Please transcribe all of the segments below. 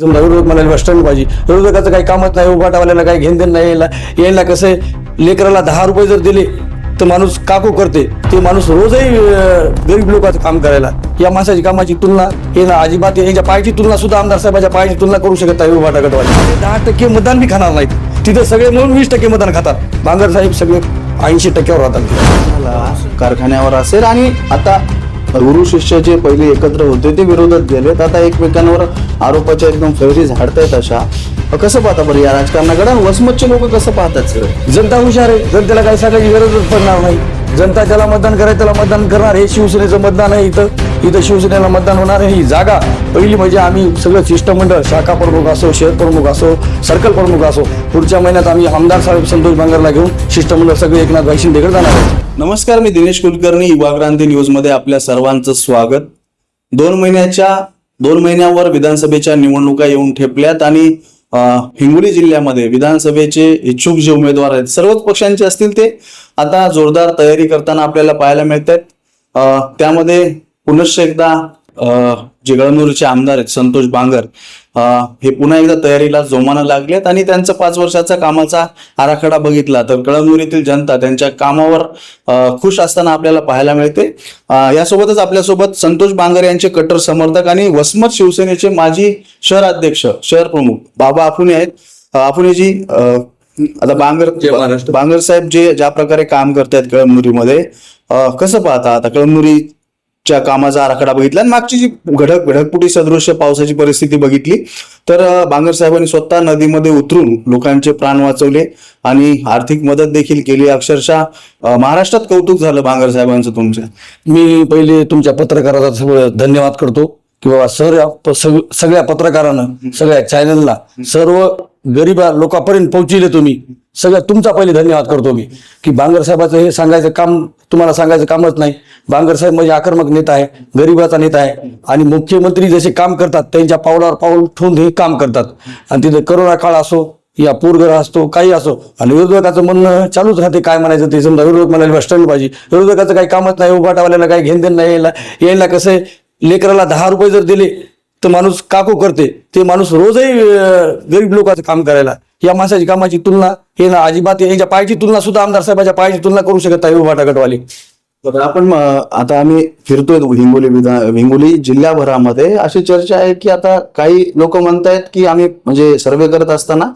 समजा विरोधक म्हणाले बस स्टँड पाहिजे. विरोधकाचं काही कामच नाही उभाटावाल्याला काही घेण देणं नाही यायला यायला कसं आहे लेकराला दहा रुपये जर दिले तर माणूस काकू करते. ते माणूस रोजही गरीब लोकांचं काम करायला. या माणसाची कामाची तुलना हे ना अजिबात यांच्या पायाची तुलना सुद्धा आमदार साहेबाच्या पायाची तुलना करू शकत नाही उभाटा गटवाले दहा टक्के मतदान बी खाणार नाहीत. तिथे सगळे मिळून वीस टक्के मतदान खातात. बांगर साहेब सगळे ऐंशी टक्क्यावर राहतात. कारखान्यावर असेल आणि आता गुरु शिष्य जे पहिले एकत्र होते ते विरोधात गेलेत आता एकमेकांवर आरोपाच्या एकदम फैरी झाडतायत अशा. कसं पाहता बरं या राजकारणाकडे? वसमतचे लोक कसं पाहतात? सर जनता हुशार आहे. जनतेला काही सांगायची गरजच पडणार नाही. जनता ज्याला मतदान करायचं त्याला मतदान करणार. हे शिवसेनेचं मतदान आहे इथं. इथं शिवसेनेला मतदान होणार आहे. ही जागा पहिली म्हणजे आम्ही सगळं शिष्टमंडळ शाखा प्रमुख असो शहर प्रमुख असो सर्कल प्रमुख असो पुढच्या महिन्यात आम्ही आमदार साहेब संतोष बांगरला घेऊन शिष्टमंडळ सगळे एकनाथ भाईशिंदेकडे जाणार नमस्कार मी दिनेश कुलकर्णी युवा क्रांती न्यूजमध्ये आपल्या सर्वांचं स्वागत. दोन महिन्याच्या दोन महिन्यावर विधानसभेच्या निवडणुका येऊन ठेपल्यात आणि हिंगोली जिल्ह्यामध्ये विधानसभेचे इच्छुक जे उमेदवार आहेत सर्वच पक्षांचे असतील ते आता जोरदार तयारी करताना आपल्याला पाहायला मिळत आहेत त्यामध्ये पुनश्च एकदा जे गळमुरीचे आमदार आहेत संतोष बांगर हे पुन्हा एकदा तयारीला जोमानं लागलेत आणि त्यांचा पाच वर्षाचा कामाचा आराखडा बघितला. तर कळमनुरीतील जनता त्यांच्या कामावर खुश असताना आपल्याला पाहायला मिळते. यासोबतच आपल्यासोबत संतोष बांगर यांचे कट्टर समर्थक आणि वसमत शिवसेनेचे माजी शहर अध्यक्ष शहर प्रमुख बाबा आफुणे आहेत. अं, आता बांगर. बांगर साहेब जे ज्या प्रकारे काम करतायत कळमनुरीमध्ये कसं पाहता आता? कळमनुरीच्या कामाचा आराखडा बघितला आणि मागची जी घडक घडकपुटी सदृश्य पावसाची परिस्थिती बघितली तर बांगर साहेबांनी स्वतः नदीमध्ये उतरून लोकांचे प्राण वाचवले आणि आर्थिक मदत देखील केली. अक्षरशः महाराष्ट्रात कौतुक झालं बांगर साहेबांचं तुमच्या. मी पहिले तुमच्या पत्रकाराचा सगळं धन्यवाद करतो की बाबा सर प- सग- सगळ्या पत्रकारानं सगळ्या चॅनलला सर्व गरीबा लोकांपर्यंत पोहोचले तुम्ही. सगळं तुमचा पहिले धन्यवाद करतो मी. की बांगर साहेबाचं हे सांगायचं काम तुम्हाला सांगायचं कामच नाही. बांगर साहेब म्हणजे आक्रमक नेता आहे गरीबाचा नेता आहे. आणि मुख्यमंत्री जसे काम करतात त्यांच्या पावलावर पाऊल ठेवून हे काम करतात. आणि तिथे करोना काळ असो या पूरग्रह असतो काही असो आणि विरोधकाचं म्हणणं चालूच राहते काय म्हणायचं ते समजा विरोधक म्हणाले बस पाहिजे विरोधकाचं काही कामच नाही उभाटावाल्याला काही घेण देण नाही यायला यायला कसं आहे? लेकराला दहा रुपये जर दिले तर माणूस काकू करते. ते माणूस रोजही गरीब लोकांचं काम करायला. या माणसाची कामाची तुलना हे ना अजिबात यांच्या पायाची तुलना सुद्धा आमदार साहेबाच्या पायाची तुलना करू शकत नाही उभाटा गटवाले आपण आता आम्ही फिरतोय हिंगोली विधान हिंगोली जिल्ह्याभरामध्ये. अशी चर्चा आहे की आता काही लोक म्हणतायत की आम्ही म्हणजे सर्वे करत असताना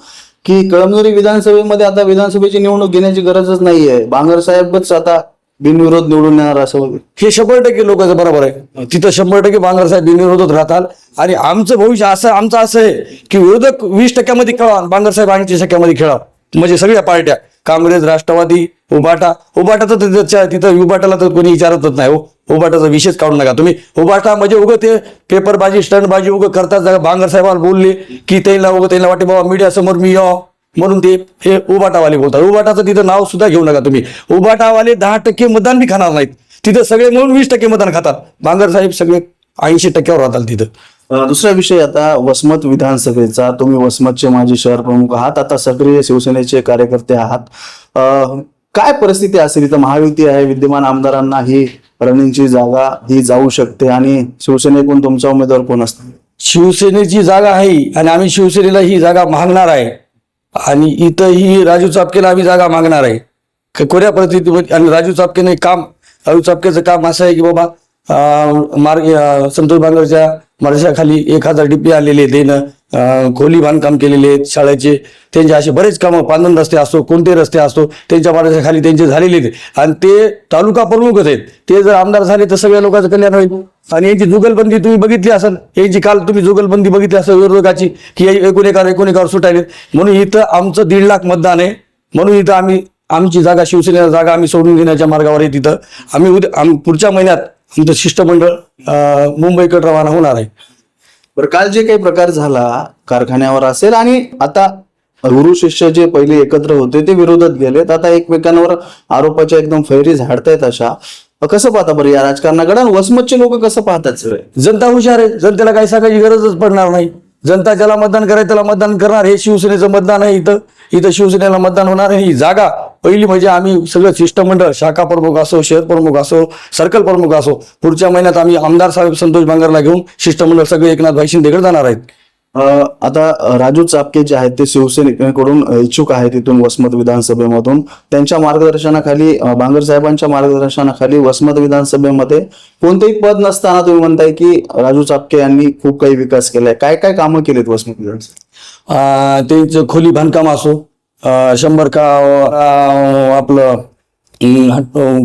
की कळमनुरी विधानसभेमध्ये आता विधानसभेची निवडणूक घेण्याची गरजच नाहीये. बांगर साहेबच आता बिनविरोध निवडून येणार असं हे शंभर टक्के लोकांचं बरोबर आहे. तिथं शंभर टक्के बांगर साहेब बिनविरोधात राहतात. आणि आमचं भविष्य असं आमचं असं आहे की विरोधक वीस टक्क्यामध्ये खेळा बांगर साहेब ऐंशी टक्क्यामध्ये खेळा. म्हणजे सगळ्या पार्ट्या काँग्रेस राष्ट्रवादी उबाटा. उबाटा तर तिथं तिथं उबाटाला तर कोणी विचारतच नाही हो. उबाटाचा विषयच काढू नका तुम्ही. उबाटा म्हणजे उगं ते पेपरबाजी स्टंटबाजी उगं करतात. जागा बांगर साहेबांना बोलले की त्यांना उगं त्यांना वाटे बाबा मीडिया समोर मी यावं. म्हणून ते हे उबाटावाले बोलतात. उबाटाचं तिथं नाव सुद्धा घेऊ नका तुम्ही. उबाटावाले दहा टक्के मतदान बी खाणार नाहीत. तिथं सगळे मिळून वीस टक्के मतदान खातात. बांगर साहेब सगळे ऐंशी टक्क्यावर राहतात तिथं. दुसरा विषय आता वसमत विधानसभेचा. तुम्ही वसमतचे माजी शहर प्रमुख आहात. आता सक्रिय शिवसेनेचे कार्यकर्ते आहात. काय परिस्थिती असेल इथं महायुती आहे. विद्यमान आमदारांना ही रनिंगची जागा ही जाऊ शकते. आणि शिवसेनेकडून तुमचा उमेदवार कोण असतो? शिवसेनेची जागा आहे. आणि आम्ही शिवसेनेला ही जागा मागणार आहे. आणि इथं ही राजू चापकेला आम्ही जागा मागणार आहे. कोऱ्या परिस्थितीमध्ये आणि राजू चापकेने काम राजू चापकेचं काम असं आहे की बाबा मार्ग संतोष बांगरच्या मार्शाखाली एक हजार डिपी आलेले देणं. खोली बांधकाम केलेले आहेत शाळेचे. त्यांचे असे बरेच कामं पांदन रस्ते असतो कोणते रस्ते असतो त्यांच्या मार्शाखाली त्यांचे झालेले आहेत. आणि ते तालुका प्रमुखच आहेत. ते जर आमदार झाले तर सगळ्या लोकांचं कल्याण होईल. आणि यांची जुगलबंदी तुम्ही बघितली असाल यांची काल तुम्ही जुगलबंदी बघितली असाल विरोधकाची की एकूण एकावर एकूण एकावर सुटायले म्हणून इथं आमचं दीड लाख मतदान आहे. म्हणून इथं आम्ही आमची जागा शिवसेनेला जागा आम्ही सोडून घेण्याच्या मार्गावर आहे तिथं. आम्ही उद्या आम पुढच्या महिन्यात आमचं शिष्टमंडळ मुंबईकडे रवाना होणार आहे. बरं काल जे काही प्रकार झाला कारखान्यावर असेल आणि आता गुरु शिष्य जे पहिले एकत्र होते ते विरोधात गेलेत. आता एकमेकांवर आरोपाच्या एकदम फैरी झाडतायत अशा. कसं पाहता बरं या राजकारणाकडे? वसमतचे लोक कसं पाहतात सगळे? जनता हुशार आहे. जनतेला काही सांगायची गरजच पडणार नाही. जनता ज्याला मतदान करायचं त्याला मतदान करणार. हे शिवसेनेचं मतदान आहे इथं. इथं शिवसेनेला मतदान होणार आहे. ही जागा पहिली म्हणजे आम्ही सगळं शिष्टमंडळ शाखा प्रमुख असो शहर प्रमुख असो सर्कल प्रमुख असो पुढच्या महिन्यात आम्ही आमदार साहेब संतोष बांगरला घेऊन शिष्टमंडळ सगळे एकनाथ भाई शिंदेकडे जाणार आहेत. आता राजू चापके जे आहेत ते शिवसेनेकडून इच्छुक आहेत इथून वसमत विधानसभेमधून. त्यांच्या मार्गदर्शनाखाली बांगर साहेबांच्या मार्गदर्शनाखाली वसमत विधानसभेमध्ये कोणतेही पद नसताना तुम्ही म्हणताय की राजू चापके यांनी खूप काही विकास केलाय. काय काय कामं केलेत वसमत विधानसभेत? अं, त्यांचं खोली बांधकाम असो शंभर का आपलं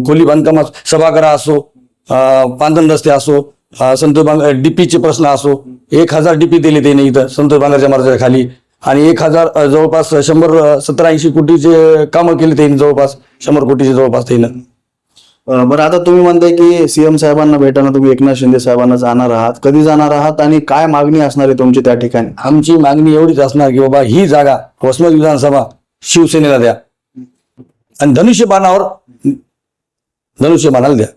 खोली बांधकाम सभागृह असो पांधन रस्ते असो संतोष बांग डीपीचे प्रश्न असो एक हजार डीपी दिले त्याने इथं संतोष बांगरच्या मार्गाच्या खाली. आणि एक हजार जवळपास शंभर सतरा ऐंशी कोटीचे कामं केले त्यांनी जवळपास शंभर कोटीचे जवळपास त्यानं. बरं आता तुम्ही म्हणताय की सीएम साहेबांना भेटायला तुम्ही एकनाथ शिंदे साहेबांना जाणार आहात. कधी जाणार आहात आणि काय मागणी असणार आहे तुमची त्या ठिकाणी? आमची मागणी एवढीच असणार की बाबा ही जागा वसमत विधानसभा शिवसेनेला द्या. आणि धनुष्यबाणावर धनुष्यबाणाला द्या.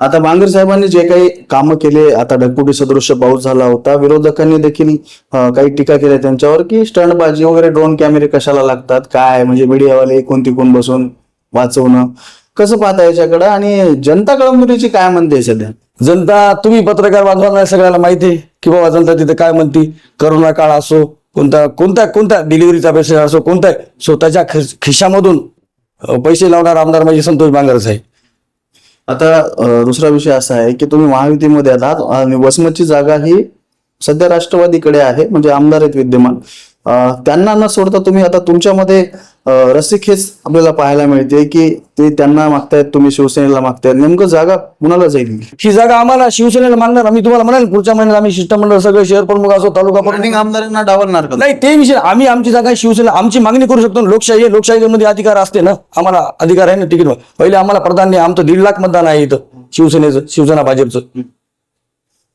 आता बांगर साहेबांनी जे काही कामं केले आता ढगपुटी सदृश्य पाऊस झाला होता विरोधकांनी देखील काही टीका केल्या त्यांच्यावर की स्टंटबाजी वगैरे ड्रोन कॅमेरे कशाला लागतात काय म्हणजे मीडियावाले कोण तिकून बसून वाचवणं. कसं पाहता याच्याकडे? आणि जनता कळमनुरीची काय म्हणते सध्या? जनता तुम्ही पत्रकार बांधवांना सगळ्याला माहिती आहे की बाबा जनता तिथे काय म्हणती? करोना काळ असो कोणता कोणता कोणता डिलिव्हरीचा पैसे असो कोणता स्वतःच्या खिशामधून पैसे लावणार आमदार म्हणजे संतोष बांगरच आहे आता दुसरा विषय असा आहे की तुम्ही महायुतीमध्ये आहात आणि वसमतची जागा ही सध्या राष्ट्रवादीकडे आहे म्हणजे आमदार आहेत विद्यमान. त्यांना न सोडता तुम्ही आता तुमच्यामध्ये अं, रस्सीखेच आपल्याला पाहायला मिळते की ते त्यांना मागतायत तुम्ही शिवसेनेला मागतायत. नेमकं जागा कुणाला जाईल? ही जागा आम्हाला शिवसेनेला मागणार. आम्ही तुम्हाला म्हणाल पुढच्या महिन्यात आम्ही शिष्टमंडळ सगळे शहर प्रमुख असो तालुका प्रमुख आमदारांना डावलणार का? नाही ते विषय आम्ही आमची जागा शिवसेना आमची मागणी करू शकतो. ना. लोकशाही आहे. लोकशाहीमध्ये अधिकार असते ना? आम्हाला अधिकार आहे ना तिकीट? पहिले आम्हाला प्रधान नाही आमचं दीड लाख मतदान आहे इथं. शिवसेनेचं शिवसेना भाजपचं.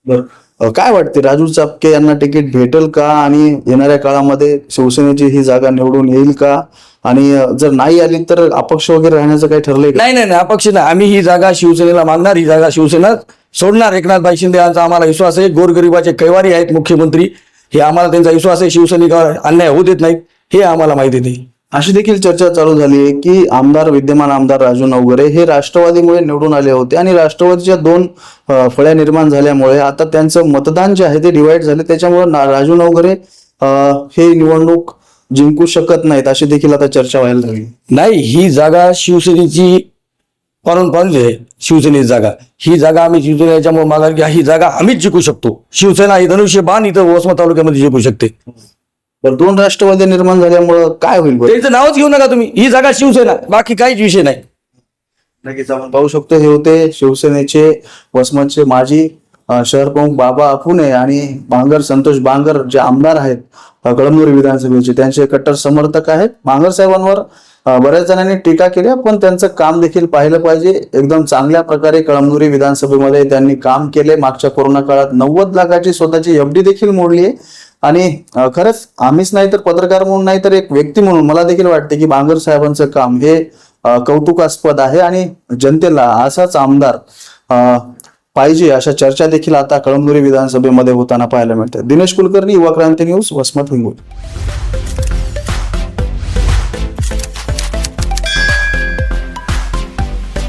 बरं. काय वाटते? राजू चापके यांना तिकीट भेटेल का? आणि येणाऱ्या काळामध्ये शिवसेनेची ही जागा निवडून येईल का? आणि जर नाही आली तर अपक्ष वगैरे राहण्याचं काही ठरलंय नाही नाही नाही अपक्ष नाही. आम्ही ही जागा शिवसेनेला मागणार. ही जागा शिवसेना सोडणार. एकनाथ शिंदे यांचा आम्हाला विश्वास आहे. गोरगरिबाचे कैवारी आहेत मुख्यमंत्री. हे आम्हाला त्यांचा विश्वास आहे. शिवसैनिकावर अन्याय होऊ देत नाहीत. हे आम्हाला माहिती नाही. अशी देखील चर्चा चालू झाली आहे की आमदार विद्यमान आमदार राजू नवगरे हे राष्ट्रवादीमुळे निवडून आले होते आणि राष्ट्रवादीच्या दोन फळ्या निर्माण झाल्यामुळे आता त्यांचं मतदान जे आहे ते डिवाइड झाले. त्याच्यामुळे राजू नवगरे हे निवडणूक जिंकू शकत नाहीत अशी देखील आता चर्चा व्हायला लागली. नाही ही जागा शिवसेनेची पारून आहे शिवसेनेची जागा. ही जागा आम्ही शिवसेनेच्यामुळे याच्यामुळे की ही जागा आम्हीच जिंकू शकतो. शिवसेना ही धनुष्यबाण इथं वसमत तालुक्यामध्ये जिंकू शकते. बरं दोन राष्ट्रवादी निर्माण झाल्यामुळं काय होईल बरं? त्यांचं नावच घेऊ नका तुम्ही. ही जागा शिवसेना बाकी काहीच विषय नाही. नक्कीच आपण पाहू शकतो हे होते शिवसेनेचे वसमतचे माजी अ, शहर प्रमुख बाबा अपुने आणि बांगर संतोष बांगर जे आमदार आहेत अ, कळमनुरी विधानसभेचे. त्यांचे कट्टर समर्थक आहेत. बांगर साहेबांवर अ, बऱ्याच जणांनी टीका केली पण त्यांचं काम देखील पाहिलं पाहिजे. एकदम चांगल्या प्रकारे कळमनुरी विधानसभेमध्ये त्यांनी काम केले. मागच्या कोरोना काळात नव्वद लाखाची स्वतःची एफडी देखील मोडली आहे. आणि खरंच आम्हीच नाही तर पत्रकार म्हणून नाही तर एक व्यक्ती म्हणून मला देखील वाटते की बांगर साहेबांचं काम हे कौतुकास्पद आहे आणि जनतेला असाच आमदार पाहिजे अशा चर्चा देखील आता कळमनुरी विधानसभेमध्ये होताना पाहायला मिळते. दिनेश कुलकर्णी युवा क्रांती न्यूज वसमत हिंगोली.